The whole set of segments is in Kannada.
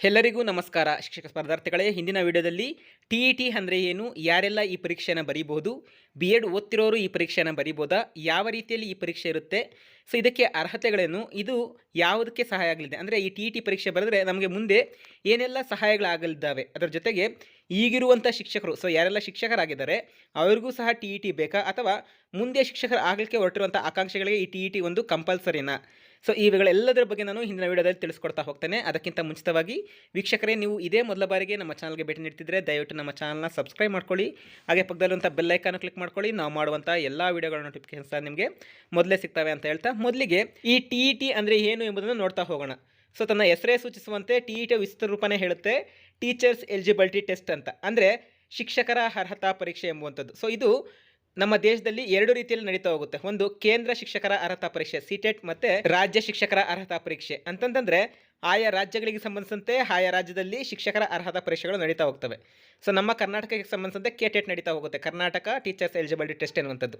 ಎಲ್ಲರಿಗೂ ನಮಸ್ಕಾರ, ಶಿಕ್ಷಕ ಸ್ಪರ್ಧಾರ್ಥಿಗಳೇ. ಹಿಂದಿನ ವಿಡಿಯೋದಲ್ಲಿ ಟಿ ಇ ಟಿ ಅಂದರೆ ಏನು, ಯಾರೆಲ್ಲ ಈ ಪರೀಕ್ಷೆಯನ್ನು ಬರೀಬಹುದು ಬಿ ಎಡ್ ಓದ್ತಿರೋರು ಈ ಪರೀಕ್ಷೆಯನ್ನು ಬರೀಬೋದಾ, ಯಾವ ರೀತಿಯಲ್ಲಿ ಈ ಪರೀಕ್ಷೆ ಇರುತ್ತೆ, ಸೊ ಇದಕ್ಕೆ ಅರ್ಹತೆಗಳೇನು, ಇದು ಯಾವುದಕ್ಕೆ ಸಹಾಯ ಆಗಲಿದೆ, ಅಂದರೆ ಈ ಟಿ ಇ ಟಿ ಪರೀಕ್ಷೆ ಬರೆದ್ರೆ ನಮಗೆ ಮುಂದೆ ಏನೆಲ್ಲ ಸಹಾಯಗಳಾಗಲಿದ್ದಾವೆ, ಅದರ ಜೊತೆಗೆ ಈಗಿರುವಂಥ ಶಿಕ್ಷಕರು ಸೊ ಯಾರೆಲ್ಲ ಶಿಕ್ಷಕರಾಗಿದ್ದಾರೆ, ಅವರಿಗೂ ಸಹ ಟಿ ಇ ಟಿ ಬೇಕಾ? ಅಥವಾ ಮುಂದೆ ಶಿಕ್ಷಕರ ಆಗಲಿಕ್ಕೆ ಹೊರಟಿರುವಂಥ ಆಕಾಂಕ್ಷೆಗಳಿಗೆ ಈ ಟಿ ಇ ಟಿ ಒಂದು ಕಂಪಲ್ಸರಿನಾ ಸೊ ಇವುಗಳೆಲ್ಲದರ ಬಗ್ಗೆ ನಾನು ಹಿಂದಿನ ವಿಡಿಯೋದಲ್ಲಿ ತಿಳಿಸ್ಕೊಡ್ತಾ ಹೋಗ್ತೇನೆ. ಅದಕ್ಕಿಂತ ಮುಂಚಿತವಾಗಿ ವೀಕ್ಷಕರೇ, ನೀವು ಇದೇ ಮೊದಲ ಬಾರಿಗೆ ನಮ್ಮ ಚಾನಲ್ಗೆ ಭೇಟಿ ನೀಡ್ತಿದ್ರೆ ದಯವಿಟ್ಟು ನಮ್ಮ ಚಾನಲ್ನ ಸಬ್ಸ್ಕ್ರೈಬ್ ಮಾಡ್ಕೊಳ್ಳಿ. ಹಾಗೆ ಪಕ್ಕದಲ್ಲಿರುವಂಥ ಬೆಲ್ ಐಕಾನ್ ಕ್ಲಿಕ್ ಮಾಡ್ಕೊಳ್ಳಿ. ನಾವು ಮಾಡುವಂಥ ಎಲ್ಲ ವಿಡಿಯೋಗಳ ನೋಟಿಫಿಕೇಶನ್ ನಿಮಗೆ ಮೊದಲೇ ಸಿಗ್ತವೆ ಅಂತ ಹೇಳ್ತಾ ಮೊದಲಿಗೆ ಈ ಟಿ ಇ ಟಿ ಅಂದರೆ ಏನು ಎಂಬುದನ್ನು ನೋಡ್ತಾ ಹೋಗೋಣ. ಸೊ ತನ್ನ ಹೆಸರೇ ಸೂಚಿಸುವಂತೆ ಟಿ ಇ ಟಿ ವಿಸ್ತೃತ ರೂಪನೇ ಹೇಳುತ್ತೆ. ಟೀಚರ್ಸ್ ಎಲಿಜಿಬಿಲಿಟಿ ಟೆಸ್ಟ್ ಅಂತ. ಅಂದರೆ ಶಿಕ್ಷಕರ ಅರ್ಹತಾ ಪರೀಕ್ಷೆ ಎಂಬುವಂಥದ್ದು. ಸೊ ಇದು ನಮ್ಮ ದೇಶದಲ್ಲಿ ಎರಡು ರೀತಿಯಲ್ಲಿ ನಡೀತಾ ಹೋಗುತ್ತೆ. ಒಂದು ಕೇಂದ್ರ ಶಿಕ್ಷಕರ ಅರ್ಹತಾ ಪರೀಕ್ಷೆ ಸಿಟೆಟ್ ಮತ್ತೆ ರಾಜ್ಯ ಶಿಕ್ಷಕರ ಅರ್ಹತಾ ಪರೀಕ್ಷೆ. ಅಂತಂತಂದ್ರೆ ಆಯಾ ರಾಜ್ಯಗಳಿಗೆ ಸಂಬಂಧಿಸಿದಂತೆ ಆಯಾ ರಾಜ್ಯದಲ್ಲಿ ಶಿಕ್ಷಕರ ಅರ್ಹತಾ ಪರೀಕ್ಷೆಗಳು ನಡೀತಾ ಹೋಗ್ತವೆ. ಸೊ ನಮ್ಮ ಕರ್ನಾಟಕಕ್ಕೆ ಸಂಬಂಧಿಸಿದಂತೆ ಕೆಟೆಟ್ ನಡೀತಾ ಹೋಗುತ್ತೆ. ಕರ್ನಾಟಕ ಟೀಚರ್ಸ್ ಎಲಿಜಿಬಿಲಿಟಿ ಟೆಸ್ಟ್ ಎನ್ನುವಂಥದ್ದು.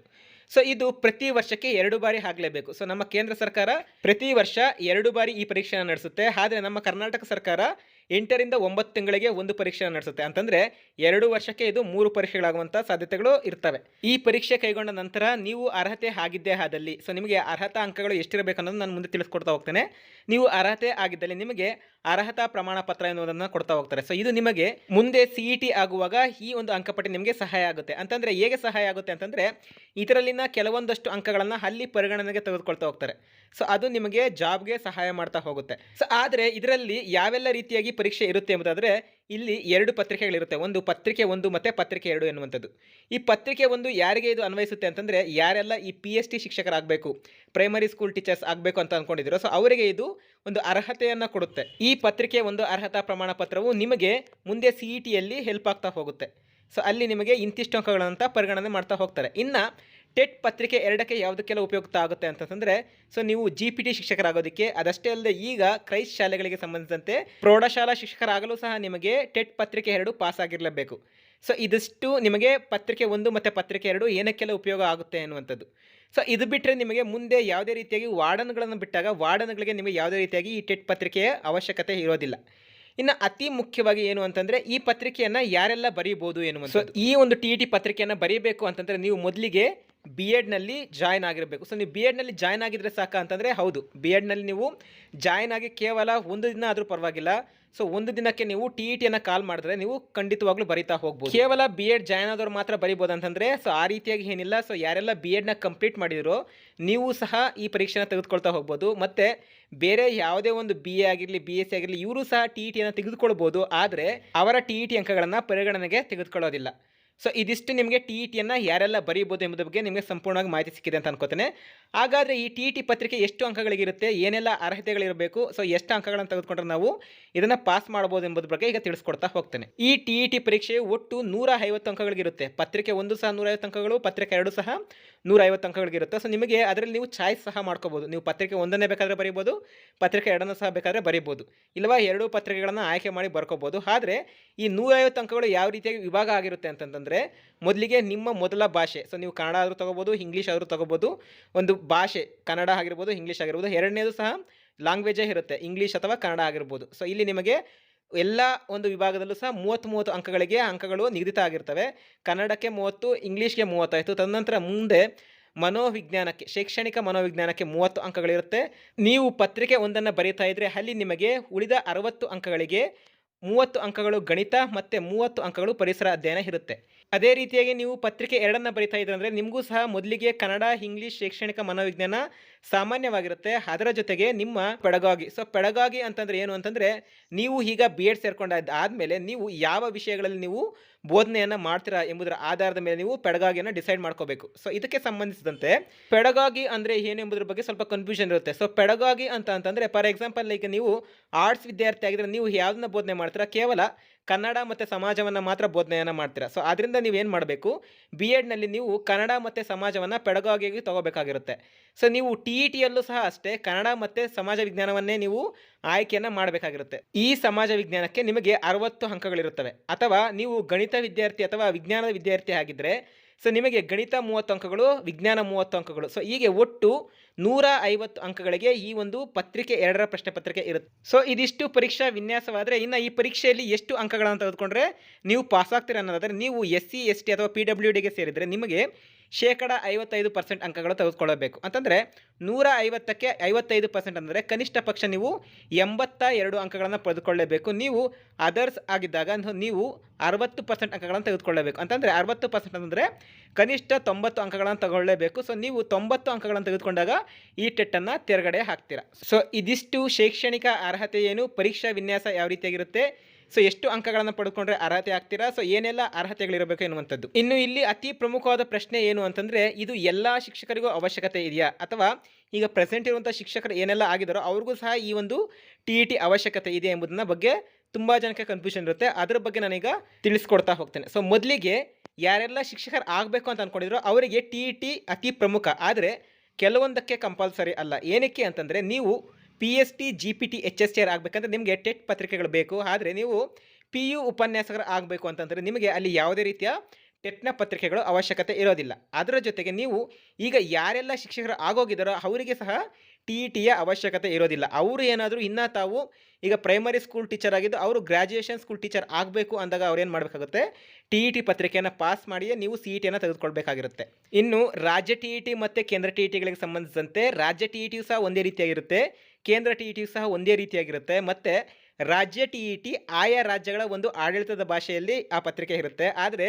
ಸೊ ಇದು ಪ್ರತಿ ವರ್ಷಕ್ಕೆ ಎರಡು ಬಾರಿ ಆಗಲೇಬೇಕು. ಸೊ ನಮ್ಮ ಕೇಂದ್ರ ಸರ್ಕಾರ ಪ್ರತಿ ವರ್ಷ ಎರಡು ಬಾರಿ ಈ ಪರೀಕ್ಷೆಯನ್ನು ನಡೆಸುತ್ತೆ. ಆದರೆ ನಮ್ಮ ಕರ್ನಾಟಕ ಸರ್ಕಾರ ಎಂಟರಿಂದ ಒಂಬತ್ತು ತಿಂಗಳಿಗೆ ಒಂದು ಪರೀಕ್ಷೆ ನಡೆಸುತ್ತೆ. ಅಂತಂದರೆ ಎರಡು ವರ್ಷಕ್ಕೆ ಇದು ಮೂರು ಪರೀಕ್ಷೆಗಳಾಗುವಂಥ ಸಾಧ್ಯತೆಗಳು ಇರ್ತವೆ. ಈ ಪರೀಕ್ಷೆ ಕೈಗೊಂಡ ನಂತರ ನೀವು ಅರ್ಹತೆ ಆಗಿದ್ದೇ ಆದಲ್ಲಿ ಸೊ ನಿಮಗೆ ಅರ್ಹತಾ ಅಂಕಗಳು ಎಷ್ಟಿರಬೇಕು ಅನ್ನೋದು ನಾನು ಮುಂದೆ ತಿಳಿಸ್ಕೊಡ್ತಾ ಹೋಗ್ತೇನೆ. ನೀವು ಅರ್ಹತೆ ಆಗಿದ್ದಲ್ಲಿ ನಿಮಗೆ ಅರ್ಹತಾ ಪ್ರಮಾಣ ಪತ್ರ ಎನ್ನುವುದನ್ನು ಕೊಡ್ತಾ ಹೋಗ್ತಾರೆ. ಸೊ ಇದು ನಿಮಗೆ ಮುಂದೆ ಸಿ ಇ ಟಿ ಆಗುವಾಗ ಈ ಒಂದು ಅಂಕಪಟ್ಟಿ ನಿಮಗೆ ಸಹಾಯ ಆಗುತ್ತೆ. ಅಂತಂದರೆ ಹೇಗೆ ಸಹಾಯ ಆಗುತ್ತೆ ಅಂತಂದರೆ ಇದರಲ್ಲಿನ ಕೆಲವೊಂದಷ್ಟು ಅಂಕಗಳನ್ನು ಅಲ್ಲಿ ಪರಿಗಣನೆಗೆ ತೆಗೆದುಕೊಳ್ತಾ ಹೋಗ್ತಾರೆ. ಸೊ ಅದು ನಿಮಗೆ ಜಾಬ್ಗೆ ಸಹಾಯ ಮಾಡ್ತಾ ಹೋಗುತ್ತೆ. ಸೊ ಆದರೆ ಇದರಲ್ಲಿ ಯಾವೆಲ್ಲ ರೀತಿಯಾಗಿ ಪರೀಕ್ಷೆ ಇರುತ್ತೆ ಎಂಬುದಾದರೆ ಇಲ್ಲಿ ಎರಡು ಪತ್ರಿಕೆಗಳಿರುತ್ತೆ. ಒಂದು ಪತ್ರಿಕೆ ಒಂದು ಮತ್ತು ಪತ್ರಿಕೆ ಎರಡು ಎನ್ನುವಂಥದ್ದು. ಈ ಪತ್ರಿಕೆ ಒಂದು ಯಾರಿಗೆ ಇದು ಅನ್ವಯಿಸುತ್ತೆ ಅಂತಂದರೆ ಯಾರೆಲ್ಲ ಈ ಪಿ ಎಚ್ ಟಿ ಶಿಕ್ಷಕರಾಗಬೇಕು ಪ್ರೈಮರಿ ಸ್ಕೂಲ್ ಟೀಚರ್ಸ್ ಆಗಬೇಕು ಅಂತ ಅಂದ್ಕೊಂಡಿದ್ದೀರೋ ಸೊ ಅವರಿಗೆ ಇದು ಒಂದು ಅರ್ಹತೆಯನ್ನು ಕೊಡುತ್ತೆ. ಈ ಪತ್ರಿಕೆ ಒಂದು ಅರ್ಹತಾ ಪ್ರಮಾಣ ಪತ್ರವು ನಿಮಗೆ ಮುಂದೆ ಸಿ ಇ ಟಿಯಲ್ಲಿ ಹೆಲ್ಪ್ ಆಗ್ತಾ ಹೋಗುತ್ತೆ. ಸೊ ಅಲ್ಲಿ ನಿಮಗೆ ಇಂತಿಷ್ಟು ಅಂಕಗಳಂತ ಪರಿಗಣನೆ ಮಾಡ್ತಾ ಹೋಗ್ತಾರೆ. ಇನ್ನು ಟೆಟ್ ಪತ್ರಿಕೆ ಎರಡಕ್ಕೆ ಯಾವುದಕ್ಕೆಲ್ಲ ಉಪಯುಕ್ತ ಆಗುತ್ತೆ ಅಂತಂದರೆ ಸೊ ನೀವು ಜಿ ಪಿ ಟಿ ಶಿಕ್ಷಕರಾಗೋದಕ್ಕೆ ಅದಷ್ಟೇ ಅಲ್ಲದೆ ಈಗ ಕ್ರೈಸ್ಟ್ ಶಾಲೆಗಳಿಗೆ ಸಂಬಂಧಿಸಿದಂತೆ ಪ್ರೌಢಶಾಲಾ ಶಿಕ್ಷಕರಾಗಲು ಸಹ ನಿಮಗೆ ಟೆಟ್ ಪತ್ರಿಕೆ ಎರಡು ಪಾಸ್ ಆಗಿರಲೇಬೇಕು. ಸೊ ಇದಿಷ್ಟು ನಿಮಗೆ ಪತ್ರಿಕೆ ಒಂದು ಮತ್ತು ಪತ್ರಿಕೆ ಎರಡು ಏನಕ್ಕೆಲ್ಲ ಉಪಯೋಗ ಆಗುತ್ತೆ ಅನ್ನುವಂಥದ್ದು. ಸೊ ಇದು ಬಿಟ್ಟರೆ ನಿಮಗೆ ಮುಂದೆ ಯಾವುದೇ ರೀತಿಯಾಗಿ ವಾರ್ಡನ್ಗಳನ್ನು ಬಿಟ್ಟಾಗ ವಾರ್ಡನ್ಗಳಿಗೆ ನಿಮಗೆ ಯಾವುದೇ ರೀತಿಯಾಗಿ ಈ ಟೆಟ್ ಪತ್ರಿಕೆಯ ಅವಶ್ಯಕತೆ ಇರೋದಿಲ್ಲ. ಇನ್ನು ಅತಿ ಮುಖ್ಯವಾಗಿ ಏನು ಅಂತಂದರೆ ಈ ಪತ್ರಿಕೆಯನ್ನು ಯಾರೆಲ್ಲ ಬರೀಬೋದು ಎನ್ನುವಂಥದ್ದು. ಈ ಒಂದು ಟಿ ಇ ಟಿ ಪತ್ರಿಕೆಯನ್ನು ಬರೀಬೇಕು ಅಂತಂದರೆ ನೀವು ಮೊದಲಿಗೆ ಬಿ ಎಡ್ನಲ್ಲಿ ಜಾಯ್ನ್ ಆಗಿರಬೇಕು. ಸೊ ನೀವು ಬಿ ಎಡ್ನಲ್ಲಿ ಜಾಯ್ನ್ ಆಗಿದ್ರೆ ಸಾಕ ಅಂತಂದರೆ ಹೌದು. ಬಿ ಎಡ್ನಲ್ಲಿ ನೀವು ಜಾಯ್ನ್ ಆಗಿ ಕೇವಲ ಒಂದು ದಿನ ಆದರೂ ಪರವಾಗಿಲ್ಲ. ಸೊ ಒಂದು ದಿನಕ್ಕೆ ನೀವು ಟಿ ಇ ಟಿಯನ್ನು ಕಾಲ್ ಮಾಡಿದ್ರೆ ನೀವು ಖಂಡಿತವಾಗ್ಲೂ ಬರಿತಾ ಹೋಗ್ಬೋದು. ಕೇವಲ ಬಿ ಎಡ್ ಜಾಯ್ನ್ ಆದವ್ರು ಮಾತ್ರ ಬರಿಬೋದು ಅಂತಂದರೆ ಸೊ ಆ ರೀತಿಯಾಗಿ ಏನಿಲ್ಲ. ಸೊ ಯಾರೆಲ್ಲ ಬಿ ಎಡ್ನ ಕಂಪ್ಲೀಟ್ ಮಾಡಿದಿರೋ, ನೀವು ಸಹ ಈ ಪರೀಕ್ಷೆನ ತೆಗೆದುಕೊಳ್ತಾ ಹೋಗ್ಬೋದು. ಮತ್ತು ಬೇರೆ ಯಾವುದೇ ಒಂದು ಬಿ ಎ ಆಗಿರಲಿ ಬಿ ಎಸ್ ಸಿ ಆಗಿರಲಿ, ಇವರು ಸಹ ಟಿ ಇ ಟಿಯನ್ನು ತೆಗೆದುಕೊಳ್ಬೋದು. ಆದರೆ ಅವರ ಟಿ ಇ ಟಿ ಅಂಕಗಳನ್ನು ಪರಿಗಣನೆಗೆ ತೆಗೆದುಕೊಳ್ಳೋದಿಲ್ಲ. ಸೊ ಇದಿಷ್ಟು ನಿಮಗೆ ಟಿ ಇ ಟಿಯನ್ನು ಯಾರೆಲ್ಲ ಬರೀಬೋದು ಎಂಬುದ ಬಗ್ಗೆ ನಿಮಗೆ ಸಂಪೂರ್ಣವಾಗಿ ಮಾಹಿತಿ ಸಿಕ್ಕಿದೆ ಅಂತ ಅನ್ಕೋತೇನೆ. ಹಾಗಾದರೆ ಈ ಟಿ ಇ ಟಿ ಪತ್ರಿಕೆ ಎಷ್ಟು ಅಂಕಗಳಿಗಿರುತ್ತೆ, ಏನೆಲ್ಲ ಅರ್ಹತೆಗಳಿರಬೇಕು ಸೊ ಎಷ್ಟು ಅಂಕಗಳನ್ನು ತೆಗೆದುಕೊಂಡ್ರೆ ನಾವು ಇದನ್ನು ಪಾಸ್ ಮಾಡ್ಬೋದು ಎಂಬುದ ಬಗ್ಗೆ ಈಗ ತಿಳಿಸ್ಕೊಡ್ತಾ ಹೋಗ್ತೇನೆ. ಈ ಟಿ ಇ ಟಿ ಪರೀಕ್ಷೆ ಒಟ್ಟು ನೂರ ಐವತ್ತು ಅಂಕಗಳಿಗಿರುತ್ತೆ. ಪತ್ರಿಕೆ ಒಂದು ಸಹ ನೂರೈವತ್ತು ಅಂಕಗಳು, ಪತ್ರಿಕೆ ಎರಡು ಸಹ ನೂರೈವತ್ತು ಅಂಕಗಳಿಗಿರುತ್ತೆ. ಸೊ ನಿಮಗೆ ಅದರಲ್ಲಿ ನೀವು ಚಾಯ್ಸ್ ಸಹ ಮಾಡ್ಕೋಬೋದು. ನೀವು ಪತ್ರಿಕೆ ಒಂದನ್ನೇ ಬೇಕಾದರೆ ಬರೀಬೋದು, ಪತ್ರಿಕೆ ಎರಡನ್ನೂ ಸಹ ಬೇಕಾದರೆ ಬರೀಬೋದು. ಇಲ್ಲವಾ ಎರಡೂ ಪತ್ರಿಕೆಗಳನ್ನು ಆಯ್ಕೆ ಮಾಡಿ ಬರ್ಕೋಬೋದು. ಆದರೆ ಈ ನೂರೈವತ್ತು ಅಂಕಗಳು ಯಾವ ರೀತಿಯಾಗಿ ವಿಭಾಗ ಆಗಿರುತ್ತೆ ಅಂತಂತಂದರೆ ಮೊದಲಿಗೆ ನಿಮ್ಮ ಮೊದಲ ಭಾಷೆ. ಸೊ ನೀವು ಕನ್ನಡ ಆದರೂ ತೊಗೋಬೋದು ಇಂಗ್ಲೀಷ್ ಆದರೂ ತೊಗೋಬೋದು. ಒಂದು ಭಾಷೆ, ಕನ್ನಡ ಆಗಿರ್ಬೋದು ಇಂಗ್ಲೀಷ್ ಆಗಿರ್ಬೋದು, ಎರಡನೇದು ಸಹ ಲ್ಯಾಂಗ್ವೇಜೇ ಇರುತ್ತೆ. ಇಂಗ್ಲೀಷ್ ಅಥವಾ ಕನ್ನಡ ಆಗಿರ್ಬೋದು. ಸೊ ಇಲ್ಲಿ ನಿಮಗೆ ಎಲ್ಲ ಒಂದು ವಿಭಾಗದಲ್ಲೂ ಸಹ ಮೂವತ್ತು ಮೂವತ್ತು ಅಂಕಗಳಿಗೆ ಅಂಕಗಳು ನಿಗದಿತ ಆಗಿರ್ತವೆ. ಕನ್ನಡಕ್ಕೆ ಮೂವತ್ತು ಇಂಗ್ಲೀಷ್ಗೆ ಮೂವತ್ತಾಯಿತು ತದನಂತರ ಮುಂದೆ ಮನೋವಿಜ್ಞಾನಕ್ಕೆ, ಶೈಕ್ಷಣಿಕ ಮನೋವಿಜ್ಞಾನಕ್ಕೆ ಮೂವತ್ತು ಅಂಕಗಳಿರುತ್ತೆ. ನೀವು ಪತ್ರಿಕೆ ಒಂದನ್ನು ಬರೀತಾ ಇದ್ದರೆ ಅಲ್ಲಿ ನಿಮಗೆ ಉಳಿದ ಅರವತ್ತು ಅಂಕಗಳಿಗೆ ಮೂವತ್ತು ಅಂಕಗಳು ಗಣಿತ ಮತ್ತು ಮೂವತ್ತು ಅಂಕಗಳು ಪರಿಸರ ಅಧ್ಯಯನ ಇರುತ್ತೆ. ಅದೇ ರೀತಿಯಾಗಿ ನೀವು ಪತ್ರಿಕೆ ಎರಡನ್ನು ಬರಿತಾ ಇದ್ರೆ ಅಂದರೆ ನಿಮಗೂ ಸಹ ಮೊದಲಿಗೆ ಕನ್ನಡ, ಇಂಗ್ಲೀಷ್, ಶೈಕ್ಷಣಿಕ ಮನೋವಿಜ್ಞಾನ ಸಾಮಾನ್ಯವಾಗಿರುತ್ತೆ. ಅದರ ಜೊತೆಗೆ ನಿಮ್ಮ ಪೆಡಗಾಗಿ ಸೊ ಪೆಡಗಾಗಿ ಅಂತಂದರೆ ಏನು ಅಂತಂದರೆ ನೀವು ಈಗ ಬಿ ಎಡ್ ಸೇರ್ಕೊಂಡಾದ ಆದಮೇಲೆ ನೀವು ಯಾವ ವಿಷಯಗಳಲ್ಲಿ ನೀವು ಬೋಧನೆಯನ್ನು ಮಾಡ್ತೀರಾ ಎಂಬುದರ ಆಧಾರದ ಮೇಲೆ ನೀವು ಪೆಡಗಾಗಿಯನ್ನು ಡಿಸೈಡ್ ಮಾಡ್ಕೋಬೇಕು. ಸೊ ಇದಕ್ಕೆ ಸಂಬಂಧಿಸಿದಂತೆ ಪೆಡಗಾಗಿ ಅಂದರೆ ಏನು ಎಂಬುದ್ರ ಬಗ್ಗೆ ಸ್ವಲ್ಪ ಕನ್ಫ್ಯೂಷನ್ ಇರುತ್ತೆ. ಸೊ ಪೆಡಗಾಗಿ ಅಂತ ಅಂತಂದರೆ ಫಾರ್ ಎಕ್ಸಾಂಪಲ್ ಈಗ ನೀವು ಆರ್ಟ್ಸ್ ವಿದ್ಯಾರ್ಥಿ ಆಗಿದ್ರೆ ನೀವು ಯಾವುದನ್ನ ಬೋಧನೆ ಮಾಡ್ತೀರಾ? ಕೇವಲ ಕನ್ನಡ ಮತ್ತು ಸಮಾಜವನ್ನು ಮಾತ್ರ ಬೋಧನೆಯನ್ನು ಮಾಡ್ತೀರಾ? ಸೊ ಆದ್ದರಿಂದ ನೀವೇನು ಮಾಡಬೇಕು? ಬಿ ಎಡ್ನಲ್ಲಿ ನೀವು ಕನ್ನಡ ಮತ್ತು ಸಮಾಜವನ್ನು ಪೆಡಗಾಗಿಯಾಗಿ ತೊಗೋಬೇಕಾಗಿರುತ್ತೆ. ಸೊ ನೀವು ಟಿ ಇ ಟಿಯಲ್ಲೂ ಸಹ ಅಷ್ಟೇ ಕನ್ನಡ ಮತ್ತು ಸಮಾಜ ವಿಜ್ಞಾನವನ್ನೇ ನೀವು ಆಯ್ಕೆಯನ್ನು ಮಾಡಬೇಕಾಗಿರುತ್ತೆ. ಈ ಸಮಾಜ ವಿಜ್ಞಾನಕ್ಕೆ ನಿಮಗೆ ಅರವತ್ತು ಅಂಕಗಳಿರುತ್ತವೆ. ಅಥವಾ ನೀವು ಗಣಿತ ವಿದ್ಯಾರ್ಥಿ ಅಥವಾ ವಿಜ್ಞಾನದ ವಿದ್ಯಾರ್ಥಿ ಆಗಿದ್ದರೆ ಸೊ ನಿಮಗೆ ಗಣಿತ ಮೂವತ್ತು ಅಂಕಗಳು, ವಿಜ್ಞಾನ ಮೂವತ್ತು ಅಂಕಗಳು. ಸೊ ಹೀಗೆ ಒಟ್ಟು ನೂರ ಐವತ್ತು ಅಂಕಗಳಿಗೆ ಈ ಒಂದು ಪತ್ರಿಕೆ, ಎರಡರ ಪ್ರಶ್ನೆ ಪತ್ರಿಕೆ ಇರುತ್ತೆ ಸೊ ಇದಿಷ್ಟು ಪರೀಕ್ಷಾ ವಿನ್ಯಾಸವಾದರೆ ಇನ್ನು ಈ ಪರೀಕ್ಷೆಯಲ್ಲಿ ಎಷ್ಟು ಅಂಕಗಳನ್ನು ತೆಗೆದುಕೊಂಡ್ರೆ ನೀವು ಪಾಸ್ ಆಗ್ತೀರ ಅನ್ನೋದಾದರೆ ನೀವು ಎಸ್ ಸಿ ಎಸ್ ಟಿ ಅಥವಾ ಪಿ ಡಬ್ಲ್ಯೂ ಡಿಗೆ ಸೇರಿದರೆ ನಿಮಗೆ ಶೇಕಡ ಐವತ್ತೈದು ಪರ್ಸೆಂಟ್ ಅಂಕಗಳು ತೆಗೆದುಕೊಳ್ಳಬೇಕು. ಅಂತಂದರೆ ನೂರ ಐವತ್ತಕ್ಕೆ ಐವತ್ತೈದು ಪರ್ಸೆಂಟ್ ಅಂದರೆ ಕನಿಷ್ಠ ಪಕ್ಷ ನೀವು ಎಂಬತ್ತ ಎರಡು ಅಂಕಗಳನ್ನು ಪಡೆದುಕೊಳ್ಳಬೇಕು. ನೀವು ಅದರ್ಸ್ ಆಗಿದ್ದಾಗ ನೀವು ಅರವತ್ತು ಪರ್ಸೆಂಟ್ ಅಂಕಗಳನ್ನು ತೆಗೆದುಕೊಳ್ಳಬೇಕು. ಅಂತಂದರೆ ಅರವತ್ತು ಪರ್ಸೆಂಟ್ ಅಂದರೆ ಕನಿಷ್ಠ ತೊಂಬತ್ತು ಅಂಕಗಳನ್ನು ತಗೊಳ್ಳಲೇಬೇಕು ಸೊ ನೀವು ತೊಂಬತ್ತು ಅಂಕಗಳನ್ನು ತೆಗೆದುಕೊಂಡಾಗ ಈ ಟೆಟ್ಟನ್ನು ತೆರಗಡೆ ಹಾಕ್ತೀರಾ. ಸೊ ಇದಿಷ್ಟು ಶೈಕ್ಷಣಿಕ ಅರ್ಹತೆ ಏನು? ಪರೀಕ್ಷಾ ವಿನ್ಯಾಸ ಯಾವ ರೀತಿಯಾಗಿರುತ್ತೆ? ಸೊ ಎಷ್ಟು ಅಂಕಗಳನ್ನು ಪಡ್ಕೊಂಡ್ರೆ ಅರ್ಹತೆ ಆಗ್ತೀರಾ? ಸೊ ಏನೆಲ್ಲ ಅರ್ಹತೆಗಳಿರಬೇಕು ಎನ್ನುವಂಥದ್ದು. ಇನ್ನು ಇಲ್ಲಿ ಅತಿ ಪ್ರಮುಖವಾದ ಪ್ರಶ್ನೆ ಏನು ಅಂತಂದರೆ, ಇದು ಎಲ್ಲ ಶಿಕ್ಷಕರಿಗೂ ಅವಶ್ಯಕತೆ ಇದೆಯಾ? ಅಥವಾ ಈಗ ಪ್ರೆಸೆಂಟ್ ಇರುವಂಥ ಶಿಕ್ಷಕರು ಏನೆಲ್ಲ ಆಗಿದಾರೋ, ಅವ್ರಿಗೂ ಸಹ ಈ ಒಂದು ಟಿ ಇ ಟಿ ಅವಶ್ಯಕತೆ ಇದೆ ಎಂಬುದನ್ನ ಬಗ್ಗೆ ತುಂಬ ಜನಕ್ಕೆ ಕನ್ಫ್ಯೂಷನ್ ಇರುತ್ತೆ. ಅದ್ರ ಬಗ್ಗೆ ನಾನೀಗ ತಿಳಿಸ್ಕೊಡ್ತಾ ಹೋಗ್ತೇನೆ. ಸೊ ಮೊದಲಿಗೆ ಯಾರೆಲ್ಲ ಶಿಕ್ಷಕರು ಆಗಬೇಕು ಅಂತ ಅಂದ್ಕೊಂಡಿದ್ರು ಅವರಿಗೆ ಟಿ ಇ ಟಿ ಅತಿ ಪ್ರಮುಖ. ಆದರೆ, ಕೆಲವೊಂದಕ್ಕೆ ಕಂಪಲ್ಸರಿ ಅಲ್ಲ. ಏನಕ್ಕೆ ಅಂತಂದರೆ, ನೀವು P S T G P T H S T R ಆಗಬೇಕಂದ್ರೆ ನಿಮಗೆ ಟೆಟ್ ಪತ್ರಿಕೆಗಳು ಬೇಕು. ಆದರೆ ನೀವು ಪಿ ಯು ಉಪನ್ಯಾಸಕರು ಆಗಬೇಕು ಅಂತಂದರೆ ನಿಮಗೆ ಅಲ್ಲಿ ಯಾವುದೇ ರೀತಿಯ ಟೆಟ್ನ ಪತ್ರಿಕೆಗಳು ಅವಶ್ಯಕತೆ ಇರೋದಿಲ್ಲ. ಅದರ ಜೊತೆಗೆ ನೀವು ಈಗ ಯಾರೆಲ್ಲ ಶಿಕ್ಷಕರು ಆಗೋಗಿದ್ದಾರೋ ಅವರಿಗೆ ಸಹ ಟಿ ಇ ಟಿಯ ಅವಶ್ಯಕತೆ ಇರೋದಿಲ್ಲ. ಅವರು ಏನಾದರೂ ಇನ್ನೂ ತಾವು ಈಗ ಪ್ರೈಮರಿ ಸ್ಕೂಲ್ ಟೀಚರ್ ಆಗಿದ್ದು ಅವರು ಗ್ರ್ಯಾಜುಯೇಷನ್ ಸ್ಕೂಲ್ ಟೀಚರ್ ಆಗಬೇಕು ಅಂದಾಗ ಅವ್ರು ಏನು ಮಾಡಬೇಕಾಗುತ್ತೆ? ಟಿ ಇ ಟಿ ಪತ್ರಿಕೆಯನ್ನು ಪಾಸ್ ಮಾಡಿಯೇ ನೀವು ಸಿ ಇ ಟಿಯನ್ನು ತೆಗೆದುಕೊಳ್ಬೇಕಾಗಿರುತ್ತೆ. ಇನ್ನು ರಾಜ್ಯ ಟಿ ಇ ಟಿ ಮತ್ತು ಕೇಂದ್ರ ಟಿ ಇ ಟಿಗಳಿಗೆ ಸಂಬಂಧಿಸಿದಂತೆ ರಾಜ್ಯ ಟಿ ಇ ಟಿಯು ಸಹ ಒಂದೇ ರೀತಿಯಾಗಿರುತ್ತೆ. ಕೇಂದ್ರ ಟಿ ಇ ಟಿಯು ಸಹ ಒಂದೇ ರೀತಿಯಾಗಿರುತ್ತೆ. ಮತ್ತು ರಾಜ್ಯ ಟಿ ಇ ಟಿ ಆಯಾ ರಾಜ್ಯಗಳ ಒಂದು ಆಡಳಿತದ ಭಾಷೆಯಲ್ಲಿ ಆ ಪತ್ರಿಕೆ ಇರುತ್ತೆ. ಆದರೆ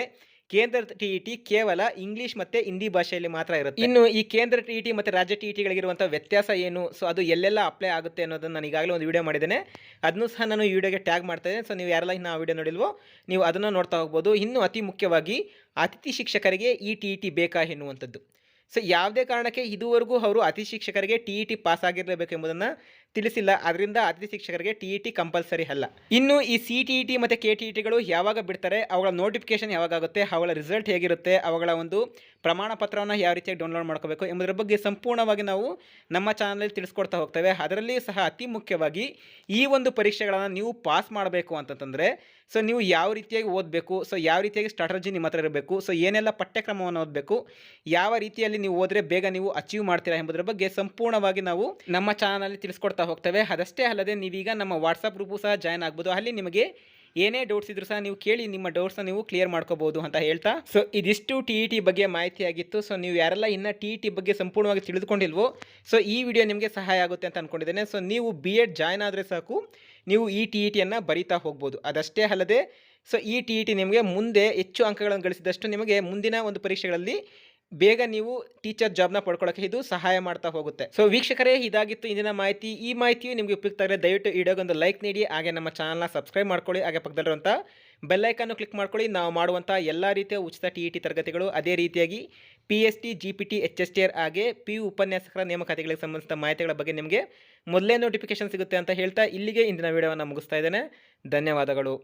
ಕೇಂದ್ರ ಟಿ ಇ ಟಿ ಕೇವಲ ಇಂಗ್ಲಿಷ್ ಮತ್ತು ಹಿಂದಿ ಭಾಷೆಯಲ್ಲಿ ಮಾತ್ರ ಇರುತ್ತೆ. ಇನ್ನು ಈ ಕೇಂದ್ರ ಟಿ ಇ ಟಿ ಮತ್ತು ರಾಜ್ಯ ಟಿ ಇ ಟಿಗಳಿಗಿರುವಂಥ ವ್ಯತ್ಯಾಸ ಏನು? ಸೊ ಅದು ಎಲ್ಲೆಲ್ಲ ಅಪ್ಲೈ ಆಗುತ್ತೆ ಅನ್ನೋದನ್ನು ನಾನು ಈಗಾಗಲೇ ಒಂದು ವಿಡಿಯೋ ಮಾಡಿದ್ದೇನೆ. ಅದನ್ನು ಸಹ ನಾನು ಈ ವಿಡಿಯೋಗೆ ಟ್ಯಾಗ್ ಮಾಡ್ತಾ ಇದ್ದೇನೆ. ಸೊ ನೀವು ಯಾರೆಲ್ಲ ಇನ್ನು ಆ ವಿಡಿಯೋ ನೋಡಿಲ್ವೋ ನೀವು ಅದನ್ನು ನೋಡ್ತಾ ಹೋಗ್ಬೋದು. ಇನ್ನು ಅತಿ ಮುಖ್ಯವಾಗಿ ಅತಿಥಿ ಶಿಕ್ಷಕರಿಗೆ ಈ ಟಿ ಇ ಟಿ ಬೇಕಾ ಎನ್ನುವಂಥದ್ದು. ಸೊ ಯಾವುದೇ ಕಾರಣಕ್ಕೆ ಇದುವರೆಗೂ ಅವರು ಅತಿಥಿ ಶಿಕ್ಷಕರಿಗೆ ಟಿ ಇ ಟಿ ಪಾಸ್ ಆಗಿರಲೇಬೇಕು ಎಂಬುದನ್ನು ತಿಳಿಸಿಲ್ಲ. ಅದರಿಂದ ಅತಿಥಿ ಶಿಕ್ಷಕರಿಗೆ ಟಿ ಇ ಟಿ ಕಂಪಲ್ಸರಿ ಅಲ್ಲ. ಇನ್ನು ಈ ಸಿ ಟಿ ಇ ಟಿ ಮತ್ತು ಕೆ ಟಿ ಇ ಟಿಗಳು ಯಾವಾಗ ಬಿಡ್ತಾರೆ? ಅವುಗಳ ನೋಟಿಫಿಕೇಶನ್ ಯಾವಾಗ ಆಗುತ್ತೆ ಅವುಗಳ ರಿಸಲ್ಟ್ ಹೇಗಿರುತ್ತೆ? ಅವುಗಳ ಒಂದು ಪ್ರಮಾಣ ಪತ್ರವನ್ನು ಯಾವ ರೀತಿಯಾಗಿ ಡೌನ್ಲೋಡ್ ಮಾಡ್ಕೋಬೇಕು? ಎಂಬುದರ ಬಗ್ಗೆ ಸಂಪೂರ್ಣವಾಗಿ ನಾವು ನಮ್ಮ ಚಾನಲಲ್ಲಿ ತಿಳಿಸ್ಕೊಡ್ತಾ ಹೋಗ್ತೇವೆ. ಅದರಲ್ಲಿ ಸಹ ಅತಿ ಮುಖ್ಯವಾಗಿ ಈ ಒಂದು ಪರೀಕ್ಷೆಗಳನ್ನು ನೀವು ಪಾಸ್ ಮಾಡಬೇಕು ಅಂತಂತಂದರೆ ಸೊ ನೀವು ಯಾವ ರೀತಿಯಾಗಿ ಓದಬೇಕು? ಸೊ ಯಾವ ರೀತಿಯಾಗಿ ಸ್ಟ್ರಾಟಜಿ ನಿಮ್ಮ ಹತ್ರ ಇರಬೇಕು? ಸೊ ಏನೆಲ್ಲ ಪಠ್ಯಕ್ರಮವನ್ನು ಓದಬೇಕು? ಯಾವ ರೀತಿಯಲ್ಲಿ ನೀವು ಓದ್ರೆ ಬೇಗ ನೀವು ಅಚೀವ್ ಮಾಡ್ತೀರಾ ಎಂಬುದರ ಬಗ್ಗೆ ಸಂಪೂರ್ಣವಾಗಿ ನಾವು ನಮ್ಮ ಚಾನಲಲ್ಲಿ ತಿಳಿಸ್ಕೊಡ್ತಾ ಹೋಗ್ತೇವೆ. ಅದಷ್ಟೇ ಅಲ್ಲದೆ ನೀವೀಗ ನಮ್ಮ ವಾಟ್ಸಪ್ ಗ್ರೂಪು ಸಹ ಜಾಯ್ನ್ ಆಗ್ಬೋದು. ಅಲ್ಲಿ ನಿಮಗೆ ಏನೇ ಡೌಟ್ಸ್ ಇದ್ರೂ ಸಹ ನೀವು ಕೇಳಿ ನಿಮ್ಮ ಡೌಟ್ಸ್ನ ನೀವು ಕ್ಲಿಯರ್ ಮಾಡ್ಕೋಬಹುದು ಅಂತ ಹೇಳ್ತಾ. ಸೊ ಇದಿಷ್ಟು ಟಿ ಇ ಟಿ ಬಗ್ಗೆ ಮಾಹಿತಿ ಆಗಿತ್ತು ಸೊ ನೀವು ಯಾರೆಲ್ಲ ಇನ್ನು ಟಿ ಇ ಟಿ ಬಗ್ಗೆ ಸಂಪೂರ್ಣವಾಗಿ ತಿಳಿದುಕೊಂಡಿಲ್ವೋ ಸೊ ಈ ವಿಡಿಯೋ ನಿಮಗೆ ಸಹಾಯ ಆಗುತ್ತೆ ಅಂತ ಅಂದ್ಕೊಂಡಿದ್ದೇನೆ ಸೊ ನೀವು ಬಿ ಎಡ್ ಜಾಯ್ನ್ ಆದರೆ ಸಾಕು. ನೀವು ಈ ಟಿ ಇ ಟಿಯನ್ನು ಬರಿತಾ ಹೋಗ್ಬೋದು. ಅದಷ್ಟೇ ಅಲ್ಲದೆ ಸೊ ಈ ಟಿ ಇ ಟಿ ನಿಮಗೆ ಮುಂದೆ ಹೆಚ್ಚು ಅಂಕಗಳನ್ನು ಗಳಿಸಿದಷ್ಟು ನಿಮಗೆ ಮುಂದಿನ ಒಂದು ಪರೀಕ್ಷೆಗಳಲ್ಲಿ ಬೇಗ ನೀವು ಟೀಚರ್ ಜಾಬ್ನ ಪಡ್ಕೊಳ್ಳೋಕೆ ಇದು ಸಹಾಯ ಮಾಡ್ತಾ ಹೋಗುತ್ತೆ. ಸೊ ವೀಕ್ಷಕರೇ, ಇದಾಗಿತ್ತು ಇಂದಿನ ಮಾಹಿತಿ. ಈ ಮಾಹಿತಿಯು ನಿಮಗೆ ಉಪಯುಕ್ತ ಆದರೆ ದಯವಿಟ್ಟು ವಿಡಿಯೋಗೊಂದು ಲೈಕ್ ನೀಡಿ, ಹಾಗೆ ನಮ್ಮ ಚಾನಲ್ನ ಸಬ್ಸ್ಕ್ರೈಬ್ ಮಾಡ್ಕೊಳ್ಳಿ, ಹಾಗೆ ಪಕ್ಕದಲ್ಲಿರುವಂಥ ಬೆಲ್ಲೈಕನ್ನು ಕ್ಲಿಕ್ ಮಾಡ್ಕೊಳ್ಳಿ. ನಾವು ಮಾಡುವಂಥ ಎಲ್ಲ ರೀತಿಯ ಉಚಿತ ಟಿ ಇ ಟಿ ತರಗತಿಗಳು ಅದೇ ರೀತಿಯಾಗಿ P S T G P T H S T R ಹಾಗೆ ಪಿ ಯು ಉಪನ್ಯಾಸಕರ ನೇಮಕಾತಿಗಳಿಗೆ ಸಂಬಂಧಿಸಿದ ಮಾಹಿತಿಗಳ ಬಗ್ಗೆ ನಿಮಗೆ ಮೊದಲೇ ನೋಟಿಫಿಕೇಶನ್ ಸಿಗುತ್ತೆ ಅಂತ ಹೇಳ್ತಾ ಇಲ್ಲಿಗೆ ಇಂದಿನ ವಿಡಿಯೋವನ್ನು ಮುಗಿಸ್ತಾ ಇದ್ದೇನೆ. ಧನ್ಯವಾದಗಳು.